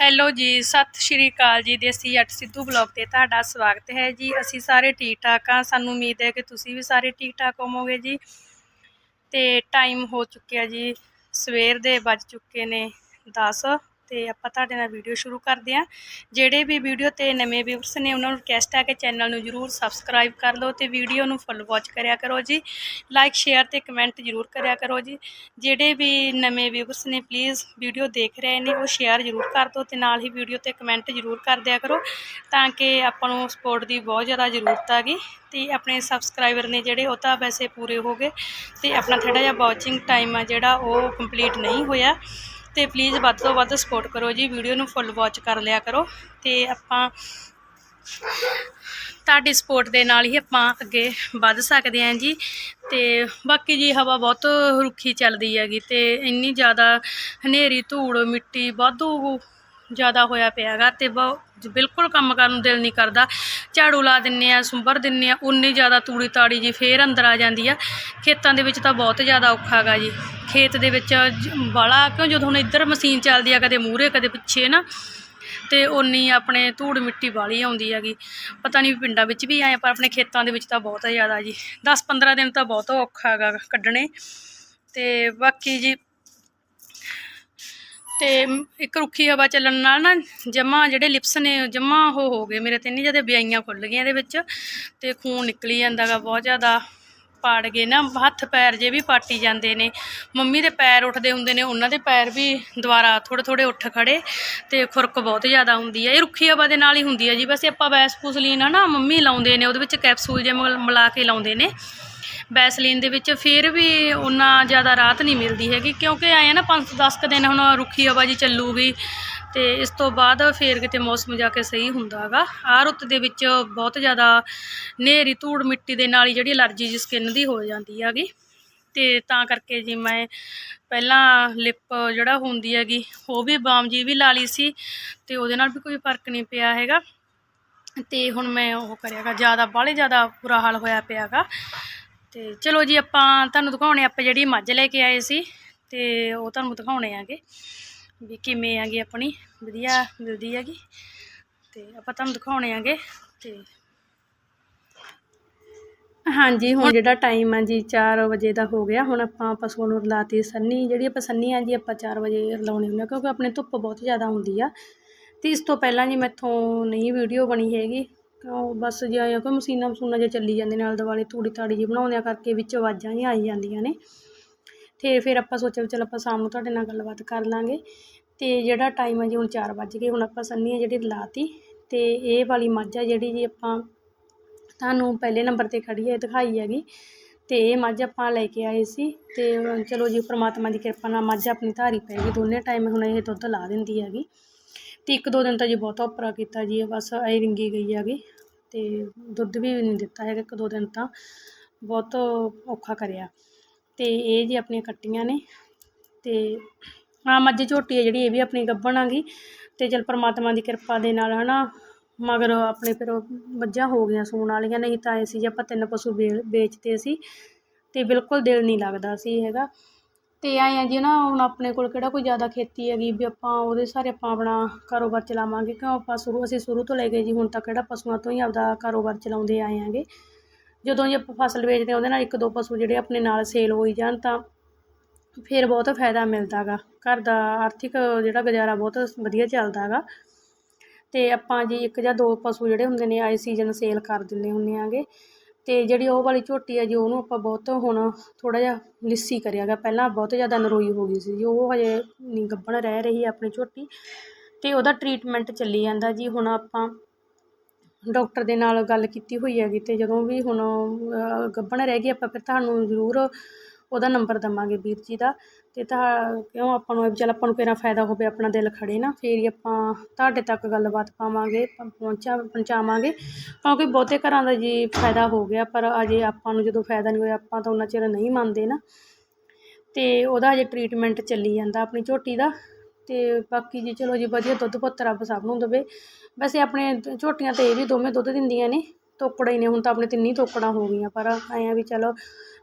Hello ਜੀ, ਸਤਿ ਸ਼੍ਰੀ ਅਕਾਲ ਜੀ, ਦੇਸੀ ਜੱਟ ਸਿੱਧੂ ਬਲੌਗ ਤੇ ਤੁਹਾਡਾ ਸਵਾਗਤ ਹੈ ਜੀ। ਅਸੀਂ ਸਾਰੇ ਠੀਕ ਠਾਕ ਆ ਸਾਨੂੰ ਉਮੀਦ ਹੈ ਕਿ ਤੁਸੀਂ ਵੀ ਸਾਰੇ ਠੀਕ ਠਾਕ ਹੋਵੋਗੇ ਜੀ। ਤੇ ਟਾਈਮ ਹੋ ਚੁੱਕਿਆ ਜੀ, ਸਵੇਰ ਦੇ ਵੱਜ ਚੁੱਕੇ ਨੇ 10 ਤੇ ਆਪਾਂ ਤੁਹਾਡੇ ਨਾਲ ਵੀਡੀਓ ਸ਼ੁਰੂ ਕਰਦੇ ਹਾਂ। ਜਿਹੜੇ ਵੀ ਵੀਡੀਓ ਤੇ ਨਵੇਂ ਵਿਊਅਰਸ ਨੇ, ਉਹਨਾਂ ਨੂੰ ਰਿਕਵੈਸਟ ਹੈ ਕਿ ਚੈਨਲ ਨੂੰ ਜਰੂਰ ਸਬਸਕ੍ਰਾਈਬ ਕਰ ਲਓ ਤੇ ਵੀਡੀਓ ਨੂੰ ਫੁੱਲ ਵਾਚ ਕਰਿਆ ਕਰੋ ਜੀ। ਲਾਈਕ ਸ਼ੇਅਰ ਤੇ ਕਮੈਂਟ ਜਰੂਰ ਕਰਿਆ ਕਰੋ ਜੀ। ਜਿਹੜੇ ਵੀ ਨਵੇਂ ਵਿਊਅਰਸ ਨੇ ਪਲੀਜ਼ ਵੀਡੀਓ ਦੇਖ ਰਹੇ ਨੇ, ਉਹ ਸ਼ੇਅਰ ਜਰੂਰ ਕਰ ਦਿਓ ਤੇ ਨਾਲ ਹੀ ਵੀਡੀਓ ਤੇ ਕਮੈਂਟ ਜਰੂਰ ਕਰ ਦਿਆ ਕਰੋ ਤਾਂ ਕਿ ਆਪਾਂ ਨੂੰ ਸਪੋਰਟ ਦੀ ਬਹੁਤ ਜ਼ਿਆਦਾ ਜ਼ਰੂਰਤ ਆ ਗਈ। ਤੇ ਆਪਣੇ ਸਬਸਕ੍ਰਾਈਬਰ ਨੇ ਜਿਹੜੇ, ਉਹ ਤਾਂ ਵੈਸੇ ਪੂਰੇ ਹੋ ਗਏ ਤੇ ਆਪਣਾ ਥੋੜਾ ਜਿਹਾ ਵਾਚਿੰਗ ਟਾਈਮ ਆ ਜਿਹੜਾ, ਉਹ ਕੰਪਲੀਟ ਨਹੀਂ ਹੋਇਆ। ਤੇ ਪਲੀਜ਼ ਵੱਧ ਤੋਂ ਵੱਧ ਸਪੋਰਟ ਕਰੋ ਜੀ ਵੀਡੀਓ ਨੂੰ ਫੁੱਲ ਵਾਚ ਕਰ ਲਿਆ ਕਰੋ ਤੇ ਆਪਾਂ ਤੁਹਾਡੀ ਸਪੋਰਟ ਦੇ ਨਾਲ ਹੀ ਆਪਾਂ ਅੱਗੇ ਵੱਧ ਸਕਦੇ ਹਾਂ ਜੀ ਤੇ ਬਾਕੀ ਜੀ ਹਵਾ ਬਹੁਤ ਰੁੱਖੀ ਚੱਲਦੀ ਹੈਗੀ ਤੇ ਇੰਨੀ ਜ਼ਿਆਦਾ ਹਨੇਰੀ, ਧੂੜ, ਮਿੱਟੀ ਵਾਧੂ ਜ਼ਿਆਦਾ ਹੋਇਆ ਪਿਆ ਹੈਗਾ ਤੇ ਬਿਲਕੁਲ ਕੰਮ ਕਰਨ ਨੂੰ ਦਿਲ ਨਹੀਂ ਕਰਦਾ। ਝਾੜੂ ਲਾ ਦਿੰਨੇ ਆ, ਸੁੰਬਰ ਦਿੰਨੇ ਆ ਉਨੀ ਜ਼ਿਆਦਾ ਤੂੜੀ ਤਾੜੀ ਜੀ ਫੇਰ ਅੰਦਰ ਆ ਜਾਂਦੀ ਆ। ਖੇਤਾਂ ਦੇ ਵਿੱਚ ਤਾਂ ਬਹੁਤ ਜ਼ਿਆਦਾ ਔਖਾ ਹੈਗਾ ਜੀ। ਖੇਤ ਦੇ ਵਿੱਚ ਬਾਲਾ ਕਿਉਂ ਜਦੋਂ ਹੁਣ ਇੱਧਰ ਮਸ਼ੀਨ ਚੱਲਦੀ ਆ, ਕਦੇ ਮੂਹਰੇ, ਕਦੇ ਪਿੱਛੇ ਨਾ, ਤੇ ਉਨੀ ਆਪਣੇ ਧੂੜ ਮਿੱਟੀ ਵਾਲੀ ਆਉਂਦੀ ਹੈਗੀ। ਪਤਾ ਨਹੀਂ ਪਿੰਡਾਂ ਵਿੱਚ ਵੀ ਆਏ ਪਰ ਆਪਣੇ ਖੇਤਾਂ ਦੇ ਵਿੱਚ ਤਾਂ ਬਹੁਤ ਜ਼ਿਆਦਾ ਜੀ। 10-15 ਦਿਨ ਤਾਂ ਬਹੁਤ ਔਖਾ ਹੈਗਾ ਕੱਢਣੇ। ਤੇ ਬਾਕੀ ਜੀ ਤੇ ਇੱਕ ਰੁੱਖੀ ਹਵਾ ਚੱਲਣ ਨਾਲ ਨਾ ਜਮਾ ਜਿਹੜੇ ਲਿਪਸ ਨੇ ਜਮਾ ਉਹ ਹੋ ਗਏ। ਮੇਰੇ ਤੇ ਇੰਨੀ ਜ਼ਿਆਦਾ ਬਿਆਈਆਂ ਖੁੱਲ ਗਈਆਂ ਇਹਦੇ ਵਿੱਚ ਤੇ ਖੂਨ ਨਿਕਲੀ ਜਾਂਦਾਗਾ ਬਹੁਤ ਜ਼ਿਆਦਾ ਪਾੜ ਗਏ ਨਾ, ਹੱਥ ਪੈਰ ਜੇ ਵੀ ਪਾਟੀ ਜਾਂਦੇ ਨੇ, ਮੰਮੀ ਦੇ ਪੈਰ ਉੱਠਦੇ ਹੁੰਦੇ ਨੇ, ਉਹਨਾਂ ਦੇ ਪੈਰ ਵੀ ਦੁਬਾਰਾ ਥੋੜੇ ਥੋੜੇ ਉੱਠ ਖੜੇ ਤੇ ਖੁਰਕ ਬਹੁਤ ਜ਼ਿਆਦਾ ਹੁੰਦੀ ਹੈ ਇਹ ਰੁੱਖੀ ਹਵਾ ਦੇ ਨਾਲ ਹੀ ਹੁੰਦੀ ਹੈ ਜੀ। ਵੈਸੇ ਆਪਾਂ ਵੈਸਪੂਸਲੀਨ ਆ ਨਾ, ਮੰਮੀ ਲਾਉਂਦੇ ਨੇ, ਉਹਦੇ ਵਿੱਚ ਕੈਪਸੂਲ ਜੇ ਮਿਲ- ਮਿਲਾ ਕੇ ਲਾਉਂਦੇ ਨੇ। ਵੈਸਲੀਨ ਦੇ ਵਿੱਚ, ਫਿਰ ਵੀ ਉਹਨਾਂ ਜ਼ਿਆਦਾ ਰਾਹਤ ਨਹੀਂ ਮਿਲਦੀ ਹੈਗੀ, ਕਿਉਂਕਿ ਆਏ ਨਾ 5-10 ਕੁ ਦਿਨ ਹੁਣ ਰੁੱਖੀ ਹਵਾ ਜੀ ਚੱਲੂਗੀ ਤੇ ਇਸ ਤੋਂ ਬਾਅਦ ਫਿਰ ਕਿਤੇ ਮੌਸਮ ਜਾ ਕੇ ਸਹੀ ਹੁੰਦਾ ਹੈਗਾ। ਆਹ ਰੁੱਤ ਦੇ ਵਿੱਚ ਬਹੁਤ ਜ਼ਿਆਦਾ ਨੇਰੀ ਧੂੜ ਮਿੱਟੀ ਦੇ ਨਾਲ ਹੀ ਜਿਹੜੀ ਅਲਰਜੀ ਜੀ ਸਕਿਨ ਦੀ ਹੋ ਜਾਂਦੀ ਹੈਗੀ। ਤੇ ਤਾਂ ਕਰਕੇ ਜੀ ਮੈਂ ਪਹਿਲਾਂ ਲਿਪ ਜਿਹੜਾ ਹੁੰਦੀ ਹੈਗੀ, ਉਹ ਵੀ ਬਾਮ ਜੀ ਵੀ ਲਾ ਲਈ ਸੀ ਤੇ ਉਹਦੇ ਨਾਲ ਵੀ ਕੋਈ ਫ਼ਰਕ ਨਹੀਂ ਪਿਆ ਹੈਗਾ। ਤੇ ਹੁਣ ਮੈਂ ਉਹ ਕਰਿਆਗਾ ਜ਼ਿਆਦਾ, ਬਾਹਲੇ ਜ਼ਿਆਦਾ ਬੁਰਾ ਹਾਲ ਹੋਇਆ ਪਿਆਗਾ ਤੇ ਚਲੋ ਜੀ ਆਪਾਂ ਤੁਹਾਨੂੰ ਦਿਖਾਉਣੇ ਆਪਾਂ ਜਿਹੜੀ ਮੱਝ ਲੈ ਕੇ ਆਏ ਸੀ ਤੇ ਉਹ ਤੁਹਾਨੂੰ ਦਿਖਾਉਣੇ ਆਗੇ ਵੀ ਕਿਵੇਂ ਆਗੀ ਆਪਣੀ। ਵਧੀਆ ਮਿਲਦੀ ਹੈਗੀ ਤੇ ਆਪਾਂ ਤੁਹਾਨੂੰ ਦਿਖਾਉਣੇ ਆਗੇ ਤੇ ਹਾਂਜੀ ਹੁਣ ਜਿਹੜਾ ਟਾਈਮ ਆ ਜੀ 4 ਵਜੇ ਦਾ ਹੋ ਗਿਆ। ਹੁਣ ਆਪਾਂ ਪਸ਼ੂਆਂ ਨੂੰ ਰਲਾਤੀ ਸੰਨੀ। ਜਿਹੜੀ ਆਪਾਂ ਸੰਨੀ ਆ ਜੀ ਆਪਾਂ 4 ਵਜੇ ਰਲਾਉਣੀ ਹੁੰਦੀ ਕਿਉਂਕਿ ਆਪਣੇ ਧੁੱਪ ਬਹੁਤ ਜ਼ਿਆਦਾ ਹੁੰਦੀ ਆ। ਤੇ ਇਸ ਤੋਂ ਪਹਿਲਾਂ ਜੀ ਮੈਥੋਂ ਨਹੀਂ ਵੀਡੀਓ ਬਣੀ ਹੈਗੀ। ਉਹ ਬਸ ਜੇ ਕੋਈ ਮਸ਼ੀਨਾਂ ਮਸ਼ੂਨਾਂ ਜਿਹਾ ਚੱਲੀ ਜਾਂਦੇ ਨਾਲ ਦੁਆਲੇ ਤੂੜੀ ਤਾੜੀ ਜੀ ਬਣਾਉਂਦਿਆਂ ਕਰਕੇ ਵਿੱਚ ਆਵਾਜ਼ਾਂ ਜੀ ਆਈ ਜਾਂਦੀਆਂ ਨੇ। ਤੇ ਫਿਰ ਆਪਾਂ ਸੋਚਿਆ ਵੀ ਚਲ ਆਪਾਂ ਸ਼ਾਮ ਨੂੰ ਤੁਹਾਡੇ ਨਾਲ ਗੱਲਬਾਤ ਕਰ ਲਾਂਗੇ। ਤੇ ਜਿਹੜਾ ਟਾਈਮ ਹੈ ਜੀ ਹੁਣ 4 ਵੱਜ ਗਏ, ਹੁਣ ਆਪਾਂ ਸੰਨੀ ਆ ਜਿਹੜੀ ਲਾਤੀ। ਤੇ ਇਹ ਵਾਲੀ ਮੱਝ ਆ ਜਿਹੜੀ ਜੀ ਆਪਾਂ ਤੁਹਾਨੂੰ ਪਹਿਲੇ ਨੰਬਰ ਤੇ ਖੜੀ ਹੈ ਦਿਖਾਈ ਹੈਗੀ। ਤੇ ਇਹ ਮੱਝ ਆਪਾਂ ਲੈ ਕੇ ਆਏ ਸੀ। ਤੇ ਚਲੋ ਜੀ, ਪ੍ਰਮਾਤਮਾ ਦੀ ਕਿਰਪਾ ਨਾਲ ਮੱਝ ਆਪਣੀ ਧਾਰੀ ਪੈ ਗਈ। ਦੋਨੇ ਟਾਈਮ ਹੁਣ ਇਹ ਦੁੱਧ ਲਾ ਦਿੰਦੀ ਹੈਗੀ। ਤੇ ਇੱਕ ਦੋ ਦਿਨ ਤਾਂ ਜੀ ਬਹੁਤਾ ਉਪਰਾ ਕੀਤਾ ਜੀ ਬਸ ਐ ਰਿੰਗੀ ਗਈ ਹੈਗੀ ਤੇ ਦੁੱਧ ਵੀ ਨਹੀਂ ਦਿੱਤਾ ਹੈਗਾ ਇੱਕ ਦੋ ਦਿਨ ਤਾਂ, ਬਹੁਤ ਔਖਾ ਕਰਿਆ। ਤੇ ਇਹ ਜੀ ਆਪਣੀਆਂ ਕੱਟੀਆਂ ਨੇ ਤੇ ਹਾਂ ਮੱਝ ਝੋਟੀ ਹੈ ਜਿਹੜੀ, ਇਹ ਵੀ ਆਪਣੀ ਗੱਭਣ ਆਗੀ ਤੇ ਚਲ ਪਰਮਾਤਮਾ ਦੀ ਕਿਰਪਾ ਦੇ ਨਾਲ ਹਨਾ, ਮਗਰ ਆਪਣੇ ਫਿਰ ਉਹ ਮੱਝਾਂ ਹੋ ਗਈਆਂ ਸੂਣ ਵਾਲੀਆਂ, ਨਹੀਂ ਤਾਂ ਐ ਸੀ ਜੇ ਆਪਾਂ ਤਿੰਨ ਪਸ਼ੂ ਵੇ- ਵੇਚਦੇ ਸੀ ਤੇ ਬਿਲਕੁਲ ਦਿਲ ਨਹੀਂ ਲੱਗਦਾ ਸੀ ਹੈਗਾ। ਅਤੇ ਐਂ ਆ ਜੀ ਨਾ, ਹੁਣ ਆਪਣੇ ਕੋਲ ਕਿਹੜਾ ਕੋਈ ਜ਼ਿਆਦਾ ਖੇਤੀ ਹੈਗੀ ਵੀ ਆਪਾਂ ਉਹਦੇ ਸਾਰੇ ਆਪਾਂ ਆਪਣਾ ਕਾਰੋਬਾਰ ਚਲਾਵਾਂਗੇ, ਕਿਉਂ ਆਪਾਂ ਸ਼ੁਰੂ, ਅਸੀਂ ਸ਼ੁਰੂ ਤੋਂ ਲੈ ਕੇ ਜੀ, ਹੁਣ ਤੱਕ ਕਿਹੜਾ ਪਸ਼ੂਆਂ ਤੋਂ ਹੀ ਆਪਦਾ ਕਾਰੋਬਾਰ ਚਲਾਉਂਦੇ ਆਏ ਆਂਗੇ। ਜਦੋਂ ਜੀ ਆਪਾਂ ਫਸਲ ਵੇਚਦੇ ਹਾਂ, ਉਹਦੇ ਨਾਲ ਇੱਕ ਦੋ ਪਸ਼ੂ ਜਿਹੜੇ ਆਪਣੇ ਨਾਲ ਸੇਲ ਹੋਈ ਜਾਣ ਤਾਂ ਫਿਰ ਬਹੁਤ ਫਾਇਦਾ ਮਿਲਦਾ ਗਾ ਘਰ ਦਾ ਆਰਥਿਕ ਜਿਹੜਾ ਗੁਜ਼ਾਰਾ ਬਹੁਤ ਵਧੀਆ ਚੱਲਦਾ ਗਾ ਅਤੇ ਆਪਾਂ ਜੀ ਇੱਕ ਜਾਂ ਦੋ ਪਸ਼ੂ ਜਿਹੜੇ ਹੁੰਦੇ ਨੇ, ਆਏ ਸੀਜ਼ਨ ਸੇਲ ਕਰ ਦਿੰਦੇ ਹੁੰਦੇ ਆਂਗੇ। ਅਤੇ ਜਿਹੜੀ ਉਹ ਵਾਲੀ ਝੋਟੀ ਹੈ ਜੀ ਉਹਨੂੰ ਆਪਾਂ ਬਹੁਤ ਹੁਣ ਥੋੜ੍ਹਾ ਜਿਹਾ ਲਿੱਸੀ ਕਰਿਆ ਗਾ। ਪਹਿਲਾਂ ਬਹੁਤ ਜ਼ਿਆਦਾ ਨਰੋਈ ਹੋ ਗਈ ਸੀ ਜੀ ਉਹ ਹਜੇ ਨਹੀਂ ਗੱਭਣ ਰਹਿ ਰਹੀ ਆਪਣੀ ਝੋਟੀ। ਅਤੇ ਉਹਦਾ ਟਰੀਟਮੈਂਟ ਚੱਲੀ ਜਾਂਦਾ ਜੀ ਹੁਣ ਆਪਾਂ ਡਾਕਟਰ ਦੇ ਨਾਲ ਗੱਲ ਕੀਤੀ ਹੋਈ ਹੈਗੀ ਅਤੇ ਜਦੋਂ ਵੀ ਹੁਣ ਅਹ, ਗੱਭਣ ਰਹਿ ਗਈ ਆਪਾਂ ਫਿਰ ਤੁਹਾਨੂੰ ਜ਼ਰੂਰ ਉਹਦਾ ਨੰਬਰ ਦੇਵਾਂਗੇ ਵੀਰ ਜੀ ਦਾ ਅਤੇ ਤਾਂ ਕਿਉਂ ਆਪਾਂ ਨੂੰ ਚੱਲ ਆਪਾਂ ਨੂੰ ਕਿਹੜਾ ਫਾਇਦਾ ਹੋਵੇ ਆਪਣਾ ਦਿਲ ਖੜੇ ਨਾ, ਫਿਰ ਹੀ ਆਪਾਂ ਤੁਹਾਡੇ ਤੱਕ ਗੱਲਬਾਤ ਪਾਵਾਂਗੇ ਪਹੁੰਚਾ, ਪਹੁੰਚਾਵਾਂਗੇ। ਕਿਉਂਕਿ ਬਹੁਤੇ ਘਰਾਂ ਦਾ ਜੀ ਫਾਇਦਾ ਹੋ ਗਿਆ, ਪਰ ਅਜੇ ਆਪਾਂ ਨੂੰ ਜਦੋਂ ਫਾਇਦਾ ਨਹੀਂ ਹੋਇਆ, ਆਪਾਂ ਤਾਂ ਉਹਨਾਂ ਚਿਰ ਨਹੀਂ ਮੰਨਦੇ ਨਾ। ਅਤੇ ਉਹਦਾ ਹਜੇ ਟਰੀਟਮੈਂਟ ਚੱਲੀ ਜਾਂਦਾ ਆਪਣੀ ਝੋਟੀ ਦਾ। ਅਤੇ ਬਾਕੀ ਜੀ ਚਲੋ ਜੀ ਵਧੀਆ ਦੁੱਧ ਪੁੱਤ ਰੱਬ ਸਭ ਨੂੰ ਦੇਵੇ। ਵੈਸੇ ਆਪਣੇ ਝੋਟੀਆਂ ਤਾਂ ਇਹ ਵੀ ਦੋਵੇਂ ਦੁੱਧ ਦਿੰਦੀਆਂ ਨੇ। ਤੋਕੜਾ ਹੀ ਨੇ, ਹੁਣ ਤਾਂ ਆਪਣੇ ਤਿੰਨੀ ਤੋਕੜਾਂ ਹੋ ਗਈਆਂ, ਪਰ ਐਂ ਆ ਵੀ ਚਲੋ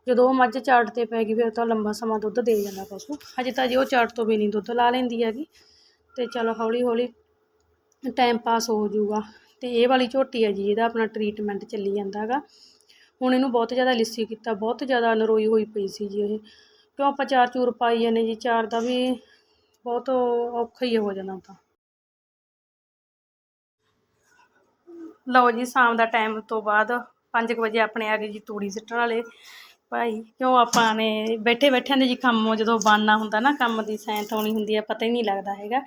ਜਦੋਂ ਉਹ ਮੱਝ ਚਾਟ ਤੇ ਪੈ ਗਈ, ਫਿਰ ਤਾਂ ਲੰਬਾ ਸਮਾਂ ਦੁੱਧ ਦੇ ਜਾਂਦਾ ਪਸ਼ੂ। ਹਜੇ ਤਾਂ ਜੇ ਉਹ ਚਾਟ ਤੋਂ ਵੀ ਨਹੀਂ ਦੁੱਧ ਲਾ ਲੈਂਦੀ ਹੈਗੀ। ਅਤੇ ਚਲੋ ਹੌਲੀ ਹੌਲੀ ਟਾਈਮ ਪਾਸ ਹੋ ਜਾਊਗਾ। ਅਤੇ ਇਹ ਵਾਲੀ ਝੋਟੀ ਹੈ ਜੀ, ਇਹਦਾ ਆਪਣਾ ਟਰੀਟਮੈਂਟ ਚੱਲੀ ਜਾਂਦਾ ਹੈਗਾ। ਹੁਣ ਇਹਨੂੰ ਬਹੁਤ ਜ਼ਿਆਦਾ ਲਿੱਸੀ ਕੀਤਾ, ਬਹੁਤ ਜ਼ਿਆਦਾ ਨਰੋਈ ਹੋਈ ਪਈ ਸੀ ਜੀ ਇਹ। ਕਿਉਂ ਆਪਾਂ ਚਾਰ ਚੂਰ ਪਾਈ ਜਾਂਦੇ ਜੀ, ਚਾਰ ਦਾ ਵੀ ਬਹੁਤ ਔਖਾ ਹੀ ਹੋ ਜਾਂਦਾ ਤਾਂ। ਲਓ ਜੀ, ਸ਼ਾਮ ਦਾ ਟਾਈਮ ਤੋਂ ਬਾਅਦ 5 ਵਜੇ ਆਪਣੇ ਆ ਗਏ ਜੀ ਤੂੜੀ ਸਿੱਟਣ ਵਾਲੇ। ਭਾਈ, ਕਿਉਂ ਆਪਾਂ ਨੇ ਬੈਠੇ ਬੈਠਿਆਂ ਦੇ ਜੀ ਕੰਮ, ਜਦੋਂ ਬਣਨਾ ਹੁੰਦਾ ਨਾ, ਕੰਮ ਦੀ ਸੈਂਤ ਆਉਣੀ ਹੁੰਦੀ ਹੈ ਪਤਾ ਹੀ ਨਹੀਂ ਲੱਗਦਾ ਹੈਗਾ।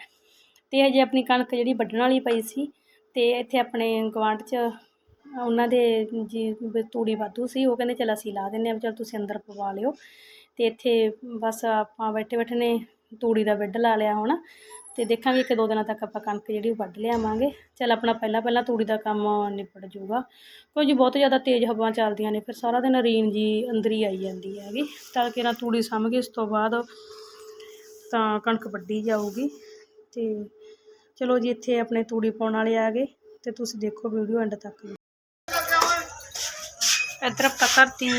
ਤੇ ਹਜੇ ਆਪਣੀ ਕਣਕ ਜਿਹੜੀ ਵੱਢਣ ਵਾਲੀ ਪਈ ਸੀ, ਤੇ ਇੱਥੇ ਆਪਣੇ ਗੁਆਂਢ 'ਚ ਉਹਨਾਂ ਦੇ ਜੀ ਤੂੜੀ ਵਾਧੂ ਸੀ, ਉਹ ਕਹਿੰਦੇ ਚਲ ਅਸੀਂ ਲਾ ਦਿੰਦੇ ਹਾਂ, ਵੀ ਚਲ ਤੁਸੀਂ ਅੰਦਰ ਪਵਾ ਲਿਓ। ਤੇ ਇੱਥੇ ਬਸ ਆਪਾਂ ਬੈਠੇ ਬੈਠੇ ਨੇ, ਤੂੜੀ ਦਾ ਬੈੱਡ ਲਾ ਲਿਆ ਹੁਣ। ਤੇ ਦੇਖਾਂਗੇ ਇੱਕ ਦੋ ਦਿਨਾਂ ਤੱਕ ਆਪਾਂ ਕਣਕ ਜਿਹੜੀ ਉਹ ਵੱਢ ਲਿਆਵਾਂਗੇ। ਚਲ ਆਪਣਾ ਪਹਿਲਾਂ ਪਹਿਲਾਂ ਤੂੜੀ ਦਾ ਕੰਮ ਨਿਪਟ ਜਾਊਗਾ। ਕਿਉਂ ਜੀ ਬਹੁਤ ਜ਼ਿਆਦਾ ਤੇਜ਼ ਹਵਾ ਚੱਲਦੀਆਂ ਨੇ, ਫਿਰ ਸਾਰਾ ਦਿਨ ਰੀਨ ਜੀ ਅੰਦਰ ਹੀ ਆਈ ਜਾਂਦੀ ਹੈਗੀ। ਤਾਂ ਕਿ ਨਾ ਤੂੜੀ ਸਾਂਭ ਕੇ ਇਸ ਤੋਂ ਬਾਅਦ ਤਾਂ ਕਣਕ ਵੱਢੀ ਜਾਊਗੀ। ਤੇ ਚਲੋ ਜੀ ਇੱਥੇ ਆਪਣੇ ਤੂੜੀ ਪਾਉਣ ਵਾਲੇ ਆ ਗਏ ਤੇ ਤੁਸੀਂ ਦੇਖੋ ਵੀਡੀਓ ਐਂਡ ਤੱਕ। ਜੀ ਇੱਧਰ ਆਪਾਂ ਧਰਤੀ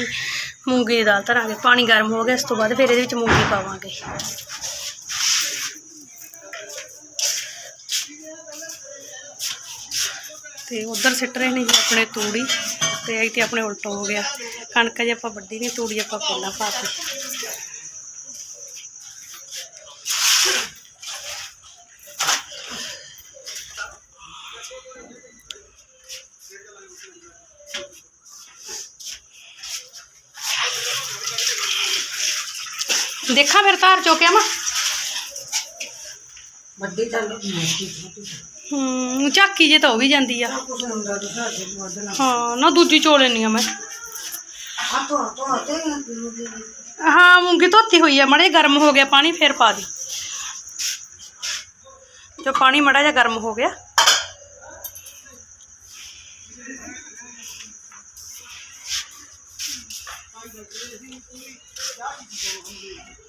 ਮੂੰਗੀ ਦੀ ਦਾਲ ਧਰਾਂਗੇ, ਪਾਣੀ ਗਰਮ ਹੋ ਗਿਆ, ਇਸ ਤੋਂ ਬਾਅਦ ਫਿਰ ਇਹਦੇ ਵਿੱਚ ਮੂੰਗੀ ਪਾਵਾਂਗੇ। ਤੇ ਉਧਰ ਸਿੱਟ ਰਹੇ ਨੇ ਜੀ ਆਪਣੇ ਤੂੜੀ ਤੇ ਇੱਥੇ ਆਪਣੇ ਉਲਟ ਹੋ ਗਿਆ। ਕਣਕ ਜੇ ਆਪਾਂ ਵੱਢੀ ਨਹੀਂ, ਤੂੜੀ ਆਪਾਂ ਪਹਿਲਾਂ ਪਾਤੀ ਦੇਖਾਂ ਫਿਰ ਧਾਰ ਚੋਕਿਆ ਮਾ ਵੱਡੀ ਤਾਂ ਹੂੰ ਝਾਕੀ ਜੇ ਤਾਂ ਉਹ ਵੀ ਜਾਂਦੀ ਆ। ਕੁਛ ਹੁੰਦਾ ਤਾਂ ਸਾਡੇ ਵੱਡਣਾ ਹਾਂ ਨਾ ਦੂਜੀ ਚੋ ਲੈਣੀ ਆ ਮੈਂ। ਆ ਤੋਂ ਤੋਂ ਤੇ ਹਾਂ ਮੂੰਗੀ ਧੋਤੀ ਹੋਈ ਆ ਮੜੇ ਗਰਮ ਹੋ ਗਿਆ ਪਾਣੀ ਫੇਰ ਪਾ ਦੀ। ਜੋ ਪਾਣੀ ਮੜਾ ਜਿਹਾ ਗਰਮ ਹੋ ਗਿਆ। ਧਰਿਆ ਇਹੋ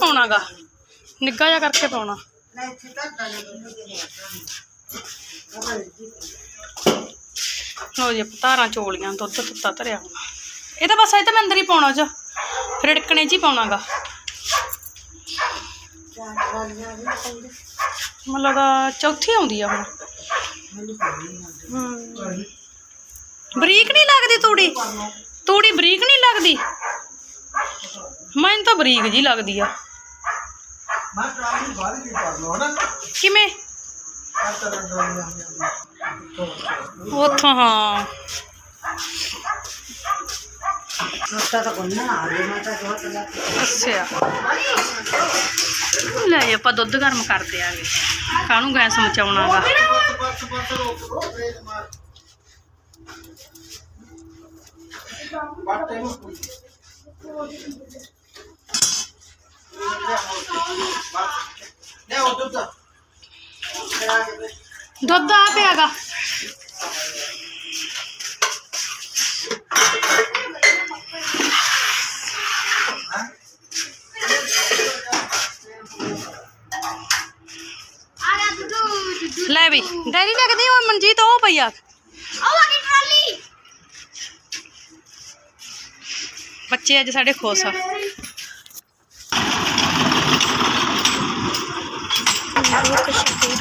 ਪਾਉਣਾਗਾ। ਨਿੱਗਾ ਜਿਹਾ ਕਰਕੇ ਪਾਉਣਾ। ਲੋ ਜੀ ਧਾਰਾਂ ਚੋਲੀਆਂ ਦੁੱਧ ਤੁੱਤਾ ਧਰਿਆ ਹੋਣਾ। ਇਹ ਤਾਂ ਬਸ ਇਹ ਤਾਂ ਮੈਂ ਅੰਦਰ ਹੀ ਪਾਉਣਾ ਚ ਰਿੜਕਣੇ ਚ ਹੀ ਪਾਉਣਾਗਾ। ਮਤਲਬ ਦਾ ਚੌਥੀ ਆਉਂਦੀ ਆ ਹੁਣ। ਬਰੀਕ ਨਹੀਂ ਲੱਗਦੀ ਤੂੜੀ? ਤੂੜੀ ਬਰੀਕ ਨਹੀਂ ਲੱਗਦੀ? ਮੈਨੂੰ ਤਾਂ ਬਰੀਕ ਜੀ ਲੱਗਦੀ ਆ। ਕਿਵੇਂ ਆ ਤਰ੍ਹਾਂ ਟਰਾਲੀਆਂ ਉੱਥੋਂ ਹਾਂ ਨੋਟਾ ਤਾਂ ਕੋਈ ਨਾ ਆ ਗਿਆ ਮੈਂ ਤਾਂ ਬਹੁਤ ਲੱਗ ਅੱਛਾ ਲੈ ਜੀ ਆਪਾਂ ਦੁੱਧ ਗਰਮ ਕਰਦੇ ਆਗੇ ਕਾਹਨੂੰ ਗੈਸ ਮਚਾਉਣਾਗਾ ਬਸ ਬਸ ਬਸ ਰੋਕ ਰੋਕ ਬ੍ਰੇਕ ਮਾਰ ਬਾਟੇ ਨੂੰ ਦੁੱਧ ਆ ਪਿਆਗਾ ਲੈ ਵੀ ਡੈਰੀ ਲੱਗਦੀ ਉਹ ਮਨਜੀਤ ਉਹ ਪਈ ਆ। ਬੱਚੇ ਅੱਜ ਸਾਡੇ ਖੁਸ਼ ਆ। 我 will.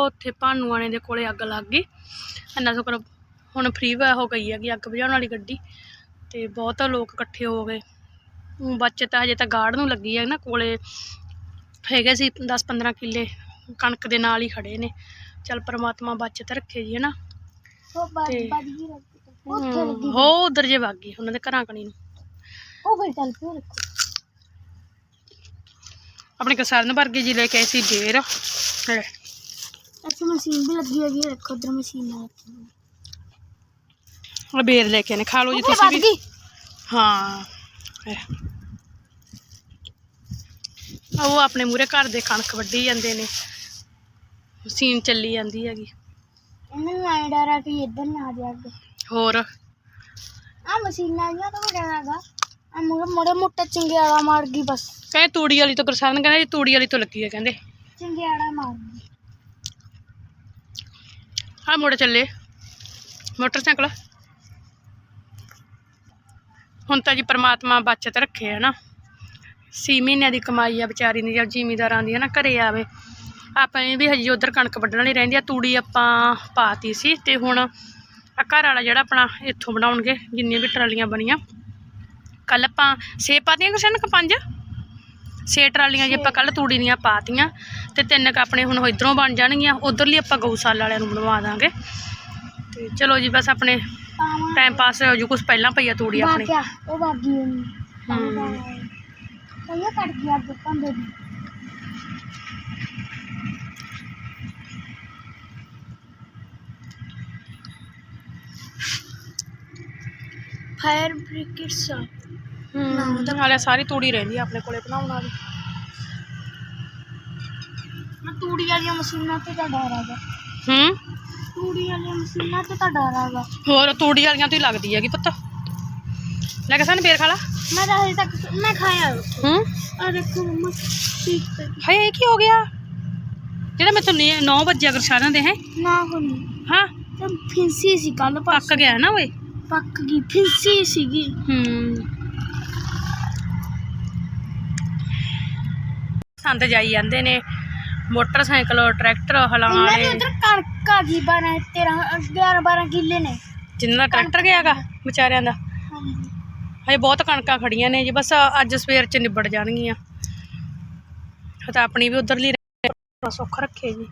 ਉੱਥੇ ਭਾਨੂਆਣੇ ਦੇ ਕੋਲੇ ਅੱਗ ਲੱਗ ਗਈ। ਇੰਨਾ ਸ਼ੁਕਰ ਹੁਣ ਫ੍ਰੀ ਹੋ ਗਈ ਹੈਗੀ ਅੱਗ ਬੁਝਾਉਣ ਵਾਲੀ ਗੱਡੀ ਤੇ ਬਹੁਤ ਲੋਕ ਇਕੱਠੇ ਹੋ ਗਏ। ਬਚਤ ਹਜੇ ਤਾਂ ਗਾਰਡ ਨੂੰ ਲੱਗੀ ਹੈ ਨਾ ਕੋਲੇ। ਹੈਗੇ ਸੀ 10-15 ਕਿੱਲੇ ਕਣਕ ਦੇ ਨਾਲ ਹੀ ਖੜੇ ਨੇ। ਚਲ ਪ੍ਰਮਾਤਮਾ ਬਚਤ ਰੱਖੇ ਜੀ ਹਨਾ? ਹੀ ਉਧਰ ਜੇ ਵਗ ਗਈ ਉਹਨਾਂ ਦੇ ਘਰਾਂ ਕਣੀ ਨੂੰ। ਉਹ ਫਿਰ ਚੱਲ ਪਿਓ ਰੱਖੋ ਆਪਣੇ ਕਸਰਨ ਵਰਗੇ ਜੀ ਲੈ ਕੇ ਆਏ ਸੀ ਢੇਰ ਲੈ, ਇੱਥੇ ਮਸ਼ੀਨ ਵੀ ਲੱਗੀ ਹੋਈ ਹੈ ਰੱਖੋ ਉਧਰ ਮਸ਼ੀਨ ਹੋਈ ਆਹ ਬੇਰ ਲੈ ਕੇ ਆਏ ਨੇ ਖਾ ਲਓ ਜੀ ਉੱਥੇ ਤੁਸੀਂ ਵੱਧ ਵੀ। ਗਈ। ਹਾਂ। ਇਹ। ਉਹ ਆਪਣੇ ਮੂਰੇ ਘਰ ਦੇ ਕਣਕ ਵੱਢੀ ਜਾਂਦੇ ਨੇ। ਮਸ਼ੀਨ ਚੱਲੀ ਜਾਂਦੀ ਹੈਗੀ। ਇਹਨਾਂ ਐਂ ਡਰ ਆ ਕਿ ਇੱਧਰ ਨਾ ਆ ਜਾ ਅੱਗੇ ਹੋਰ? ਆ ਮਸ਼ੀਨ ਆ ਗਿਆ ਤਾਂ ਵੱਡਾ ਹੈਗਾ। ਆ ਮੋੜੇ ਮੋੜੇ ਮੋਟਾ ਚੰਗਿਆੜਾ ਮਾਰ ਗਈ ਬਸ। ਕਹਿੰਦੇ ਤੂੜੀ ਵਾਲੀ ਤੋਂ ਗੁਰਸਾਨ ਕਹਿੰਦਾ ਤੂੜੀ ਵਾਲੀ ਤੋਂ ਲੱਗੀ ਹੈ ਕਹਿੰਦੇ। ਚੰਗਿਆੜਾ ਮਾਰ ਗਈ। ਹਾਂ ਮੋੜ ਚੱਲੇ। ਮੋਟਰਸਾਈਕਲ। ਹੁਣ ਤਾਂ ਜੀ ਪਰਮਾਤਮਾ ਬਚਤ ਰੱਖੇ ਹੈ ਨਾ। ਛੇ ਮਹੀਨਿਆਂ ਦੀ ਕਮਾਈ ਆ ਵਿਚਾਰੀ ਦੀ ਜਾਂ ਜ਼ਿਮੀਦਾਰਾਂ ਦੀ ਹੈ ਨਾ ਘਰੇ ਆਵੇ। ਆਪਾਂ ਵੀ ਹਜੇ ਉਧਰ ਕਣਕ ਵੱਢਣ ਵਾਲੀ ਰਹਿੰਦੀ ਆ, ਤੂੜੀ ਆਪਾਂ ਪਾਤੀ ਸੀ ਤੇ ਹੁਣ ਆ ਘਰ ਵਾਲਾ ਜਿਹੜਾ ਆਪਣਾ ਇੱਥੋਂ ਬਣਾਉਣਗੇ, ਜਿੰਨੀਆਂ ਵੀ ਟਰਾਲੀਆਂ ਬਣੀਆਂ। ਕੱਲ ਆਪਾਂ ਛੇ ਪਾਤੀਆਂ ਕਿਸੇ ਨੇ ਪੰਜ? ਛੇ ਟਰਾਲੀਆਂ ਜੀ ਆਪਾਂ ਕੱਲ ਤੂੜੀ ਦੀਆਂ ਪਾਤੀਆਂ ਤੇ ਤਿੰਨ ਕ ਆਪਣੇ ਹੁਣ ਇਧਰੋਂ ਬਣ ਜਾਣਗੀਆਂ ਉਧਰਲੀ ਆਪਾਂ ਗਊਸ਼ਾਲਾ ਵਾਲਿਆਂ ਨੂੰ ਬਣਵਾ ਦਾਂਗੇ। ਤੇ ਚਲੋ ਜੀ ਬਸ ਆਪਣੇ ਟਾਈਮ ਪਾਸ ਹੋ ਜੂ ਕੁਛ ਪਹਿਲਾਂ ਪਈ ਆ ਤੂੜੀ ਆਪਣੀ। ਉਹ ਬਾਗੀ ਹੋਣੀ। ਹਮ। ਕਈਆ ਕੱਟ ਗਿਆ ਪੰਦੇ ਦੀ। ਫਾਇਰ ਬ੍ਰਿਗੇਡ ਸਾ ਹੂੰ ਹਾਲੇ ਸਾਰੀ ਤੂੜੀ ਰਹਿੰਦੀ ਆ ਆਪਣੇ ਕੋਲੇ ਬਣਾਉਣ ਵਾਲੀ। ਮੈਂ ਤੂੜੀ ਵਾਲੀਆਂ ਮਸ਼ੀਨਾਂ ਤੇ ਤਾਂ ਡਰ ਆਗਾ ਹੂੰ ਤੂੜੀ ਵਾਲੀਆਂ ਮਸ਼ੀਨਾਂ ਤੇ ਤਾਂ ਡਰ ਆਗਾ ਹੋਰ ਤੂੜੀ ਵਾਲੀਆਂ ਤੋਂ ਹੀ ਲੱਗਦੀ ਹੈਗੀ ਪੁੱਤ। ਲੈ ਕੇ ਸਾਨੂੰ ਫੇਰ ਖਾ ਲਾ। ਮੈਂ ਤਾਂ ਹਜੇ ਤੱਕ ਮੈਂ ਖਾਇਆ। ਹੂੰ ਆ ਦੇਖੋ ਮੰਮਾ ਠੀਕ ਤੇ। ਹਾਏ ਇਹ ਕੀ ਹੋ ਗਿਆ? ਜਿਹੜਾ ਮੈਂ ਤੁਹਾਨੂੰ 9 ਵਜੇ ਅਗਰ ਸਾਰਿਆਂ ਦੇ ਹੈ? ਨਾ ਹੁਣ। ਹਾਂ? ਤਾਂ ਫਿੰਸੀ ਸੀ ਕੱਲ ਪੱਕ ਗਿਆ ਨਾ ਓਏ। ਪੱਕ ਗਈ ਫਿੰਸੀ ਸੀਗੀ। ਹੂੰ ਸੰਦ ਜਾਈ ਜਾਂਦੇ ਨੇ ਮੋਟਰਸਾਈਕਲ ਟਰੈਕਟਰ ਹਲਾਉਣ ਇਹਨਾਂ ਦੇ ਵਾਲੇ। ਉਧਰ ਕਣਕ ਆ ਗਈ 12 13 11 12 ਕਿੱਲੇ ਨੇ। ਜਿੰਨਾ ਦਾ ਟਰੈਕਟਰ ਗਿਆਗਾ ਵਿਚਾਰਿਆਂ ਦਾ। ਹਾਂਜੀ। ਹਜੇ ਬਹੁਤ ਕਣਕਾਂ ਖੜੀਆਂ ਨੇ ਜੀ ਬਸ ਅੱਜ ਸਵੇਰ ਚ ਨਿਬੜ ਜਾਣਗੀਆਂ। ਤਾਂ ਆਪਣੀ ਵੀ ਉਧਰਲੀ ਸੁੱਖ ਰੱਖੇ ਜੀ।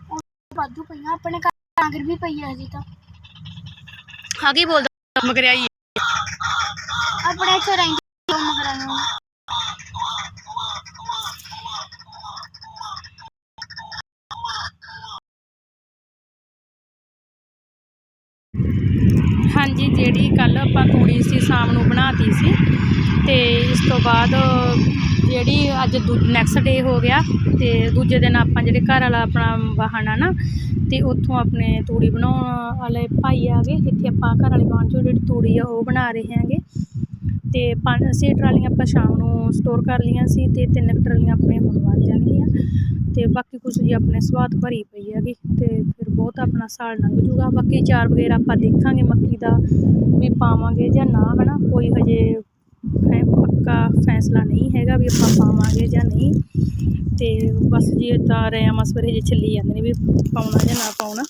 ਵਾਧੂ ਪਈਆਂ ਆਪਣੇ ਘਰ ਕਾਂਗਰ ਵੀ ਪਈ ਆ ਜੀ ਤਾਂ। ਆ ਕੀ ਬੋਲਦਾ? ਮਗਰਿਆਈ ਆਪਣੇ ਇੱਥੇ ਰਹਿੰਦੇ ਮਗਰਾਂ ਨੂੰ ਹਾਂਜੀ, ਜਿਹੜੀ ਕੱਲ ਆਪਾਂ ਤੂੜੀ ਸੀ, ਸ਼ਾਮ ਨੂੰ ਬਣਾਤੀ ਸੀ। ਤੇ ਇਸ ਤੋਂ ਬਾਅਦ ਜਿਹੜੀ ਅੱਜ ਨੈਕਸਟ ਡੇ ਹੋ ਗਿਆ ਤੇ ਦੂਜੇ ਦਿਨ ਆਪਾਂ ਜਿਹੜੇ ਘਰ ਵਾਲਾ ਆਪਣਾ ਵਾਹਨ ਆ ਨਾ, ਤੇ ਉੱਥੋਂ ਆਪਣੇ ਤੂੜੀ ਬਣਾਉਣ ਵਾਲੇ ਭਾਈ ਆ ਗਏ। ਇੱਥੇ ਆਪਾਂ ਘਰ ਵਾਲੇ ਵਾਹਨ 'ਚੋਂ ਜਿਹੜੀ ਤੂੜੀ ਆ, ਉਹ ਬਣਾ ਰਹੇ ਹੈਗੇ। ਤੇ ਪੰਜ, ਅਸੀਂ ਟਰਾਲੀਆਂ ਆਪਾਂ ਸ਼ਾਮ ਨੂੰ ਸਟੋਰ ਕਰ ਲਈਆਂ ਸੀ ਤੇ ਤਿੰਨ ਕੁ ਟਰਾਲੀਆਂ ਆਪਣੇ ਹੁਣ ਬਣ ਜਾਣਗੀਆਂ। ਤੇ ਬਾਕੀ ਕੁਛ ਜੀ ਆਪਣੇ ਸਵਾਦ ਭਰੀ ਪਈ ਹੈਗੀ ਤੇ ਫਿਰ ਉਹ ਤਾਂ ਆਪਣਾ ਸਾਲ ਲੰਘ ਜੂਗਾ। ਬਾਕੀ ਚਾਰ ਵਗੈਰਾ ਆਪਾਂ ਦੇਖਾਂਗੇ ਮੱਕੀ ਦਾ ਵੀ ਪਾਵਾਂਗੇ ਜਾਂ ਨਾ, ਹਨਾ? ਕੋਈ ਹਜੇ ਪੱਕਾ ਫੈਸਲਾ ਨਹੀਂ ਹੈਗਾ ਵੀ ਆਪਾਂ ਪਾਵਾਂਗੇ ਜਾਂ ਨਹੀਂ। ਤੇ ਬਸ ਜੀ ਤਾਂ ਰਿਆ ਮਸਵਰੇ ਜੇ ਚੱਲੀ ਜਾਂਦੇ ਨੇ ਵੀ ਪਾਉਣਾ ਜਾਂ ਨਾ ਪਾਉਣਾ।